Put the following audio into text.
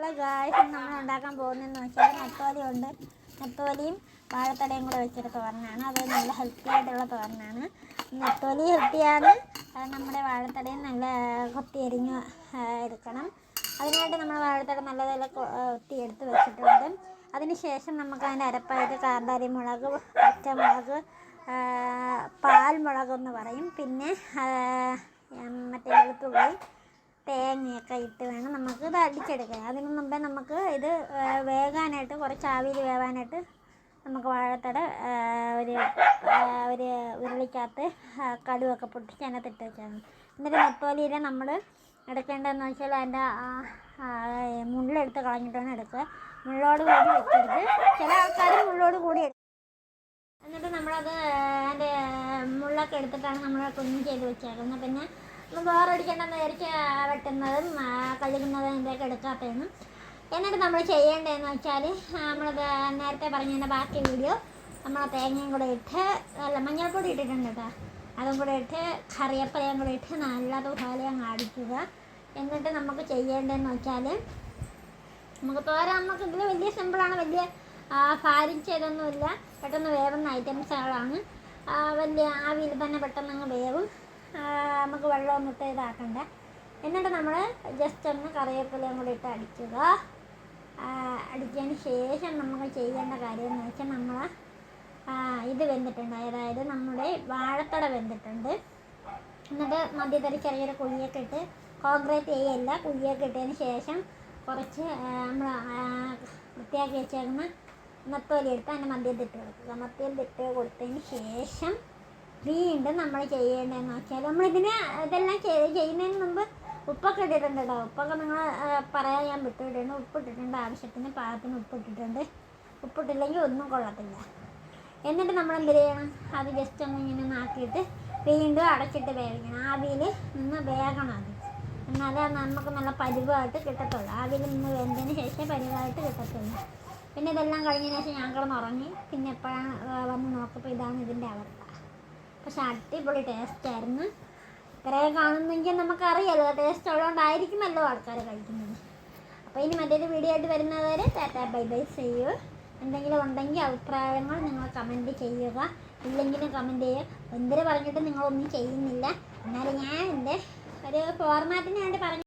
Hello guys നമ്മൾ ഉണ്ടാക്കാൻ പോകുന്നതെന്ന് വെച്ചാൽ നെത്തോലി ഉണ്ട്. നെത്തോലിയും വാഴത്തടയും കൂടെ വെച്ചൊരു തോരനാണ്. അത് നല്ല ഹെൽത്തി ആയിട്ടുള്ള തോരനാണ്. നെത്തോലി ഹെൽത്തിയാണ് നമ്മുടെ വാഴത്തടയും നല്ല കൊത്തി എരിഞ്ഞ് എടുക്കണം. അതിനായിട്ട് നമ്മൾ വാഴത്തട നല്ലതല്ല കൊത്തി എടുത്ത് വെച്ചിട്ടുണ്ട്. അതിന് ശേഷം നമുക്ക് അതിന്റെ അരപ്പായിട്ട് കാന്താരി മുളക് പച്ചമുളക് ആ, പാൽമുളക് എന്ന് പറയും. പിന്നെ മറ്റേ വെളുത്തുള്ളി. തേങ്ങയൊക്കെ ഇട്ട് വേണം നമുക്ക് ഇത് അടിച്ചെടുക്കാൻ അതിന് മുമ്പേ നമുക്ക് ഇത് വേകാനായിട്ട് കുറച്ച് ആവിയിൽ വേവാനായിട്ട് നമുക്ക് വാഴത്തട ഒരു ഒരു ഉരുളിക്കകത്ത് കടുവൊക്കെ പൊട്ടിച്ച് അതിനകത്ത് ഇട്ട് വെച്ചാൽ എന്നിട്ട് നെത്തോലിയിൽ നമ്മൾ എടുക്കേണ്ടതെന്ന് വെച്ചാൽ അതിന്റെ മുള്ളെടുത്ത് കളഞ്ഞിട്ട് വേണം എടുക്കുക. മുള്ളോട് കൂടി വെക്കരുത് ചില ആൾക്കാർ മുള്ളോട് കൂടി എന്നിട്ട് നമ്മളത് അതിന്റെ മുള്ളൊക്കെ എടുത്തിട്ടാണ് നമ്മൾ കുഞ്ഞ് ചെയ്ത് വെച്ചേക്കുന്നത്. പിന്നെ ബോറടിക്കണ്ടെന്ന് വിചാരിച്ച് വെട്ടുന്നതും ആ, കഴുകുന്നതും ഇതിന്റെയൊക്കെ എടുക്കാത്തതെന്നും എന്നിട്ട് നമ്മൾ ചെയ്യേണ്ടതെന്ന് വെച്ചാൽ നമ്മൾ നേരത്തെ പറഞ്ഞതിന്റെ ബാക്കി വീഡിയോ നമ്മൾ തേങ്ങയും കൂടെ ഇട്ട് അല്ല മഞ്ഞൾപ്പൊടി ഇട്ടിട്ടുണ്ട് കേട്ടോ. അതും കൂടെ ഇട്ട് കറിയപ്പലയും കൂടെ ഇട്ട് നല്ലതുപോലെ അങ്ങ് അടിക്കുക. എന്നിട്ട് നമുക്ക് ചെയ്യേണ്ടതെന്ന് വെച്ചാൽ നമുക്ക് തോരാൻ നമുക്ക് ഇതിൽ വലിയ സിമ്പിളാണ് വലിയ ഫാരിച്ചതൊന്നുമില്ല പെട്ടെന്ന് വേവുന്ന ഐറ്റംസുകളാണ് വലിയ ആവിയിൽ തന്നെ പെട്ടെന്ന് അങ്ങ് വേവും. വെള്ളമൊന്നും ഇട്ട് ഇതാക്കണ്ട. എന്നിട്ട് നമ്മൾ ജസ്റ്റ് ഒന്ന് കറിവേപ്പിലയും കൂടി ഇട്ട് അടിക്കുക. അടിച്ചതിന് ശേഷം നമുക്ക് ചെയ്യേണ്ട കാര്യം എന്ന് വെച്ചാൽ നമ്മൾ ഇത് വെന്തിട്ടുണ്ട്. അതായത് നമ്മുടെ വാഴത്തട വെന്തിട്ടുണ്ട്. എന്നിട്ട് മധ്യത്തിൽ ചെറിയൊരു കുഴിയൊക്കെ ഇട്ട് കോൺക്രീറ്റ് ചെയ്യല്ല. കുഴിയൊക്കെ ഇട്ടതിന് ശേഷം കുറച്ച് നമ്മൾ വൃത്തിയാക്കി വെച്ചേക്കുന്ന നത്തോലി എടുത്ത് അതിന്റെ മദ്യത്തിൽ ഇട്ട് കൊടുക്കുക. മധ്യത്തിൽ ഇട്ട് കൊടുത്തതിന് ശേഷം വീണ്ടും നമ്മൾ ചെയ്യേണ്ടതെന്ന് വെച്ചാൽ നമ്മളിതിന് ഇതെല്ലാം ചെയ്യുന്നതിന് മുമ്പ് ഉപ്പൊക്കെ ഇട്ടിട്ടുണ്ട് കേട്ടോ ഉപ്പൊക്കെ നിങ്ങൾ പറയാൻ ഞാൻ വിട്ടുവിട്ടുണ്ട് ഉപ്പിട്ടിട്ടുണ്ട്. ആവശ്യത്തിന് പാകത്തിന് ഉപ്പ് ഉപ്പിട്ടില്ലെങ്കിൽ ഒന്നും കൊള്ളത്തില്ല. എന്നിട്ട് നമ്മൾ എന്ത് ചെയ്യണം? അത് ജസ്റ്റ് ഒന്ന് ഇങ്ങനെ നാക്കിയിട്ട് വീണ്ടും അടച്ചിട്ട് വേവിക്കണം. ആവിയിൽ നിന്ന് വേകണം അത്. എന്നാലേ നമുക്ക് നല്ല പരിവായിട്ട് കിട്ടത്തുള്ളൂ. ആവിയിൽ നിന്ന് വെന്തതിന് ശേഷം പരിവായിട്ട് കിട്ടത്തുള്ളൂ. പിന്നെ ഇതെല്ലാം കഴിഞ്ഞതിന് ശേഷം ഞാൻ കിടന്ന് ഉറങ്ങി പിന്നെ എപ്പോഴാണ് വന്ന് നോക്കുമ്പോൾ ഇതാണ് ഇതിന്റെ അവസ്ഥ. പക്ഷെ അടിപൊളി ടേസ്റ്റ് ആയിരുന്നു. ഇത്രയും കാണുന്നെങ്കിൽ നമുക്കറിയാലോ ടേസ്റ്റ് ഉള്ളതുകൊണ്ടായിരിക്കുമല്ലോ ആൾക്കാർ കഴിക്കുന്നത്. അപ്പോൾ ഇനി മറ്റൊരു വീഡിയോ ആയിട്ട് വരുന്നവരെ ടാറ്റാ ബൈ ബൈ ചെയ്യൂ എന്തെങ്കിലും ഉണ്ടെങ്കിൽ അഭിപ്രായങ്ങൾ നിങ്ങൾ കമന്റ് ചെയ്യുക. ഇല്ലെങ്കിലും കമന്റ് ചെയ്യുക. എന്തിനു പറഞ്ഞിട്ട് നിങ്ങളൊന്നും ചെയ്യുന്നില്ല. എന്നാലും ഞാൻ എന്റെ ഒരു ഫോർമാറ്റിന് വേണ്ടി പറഞ്ഞു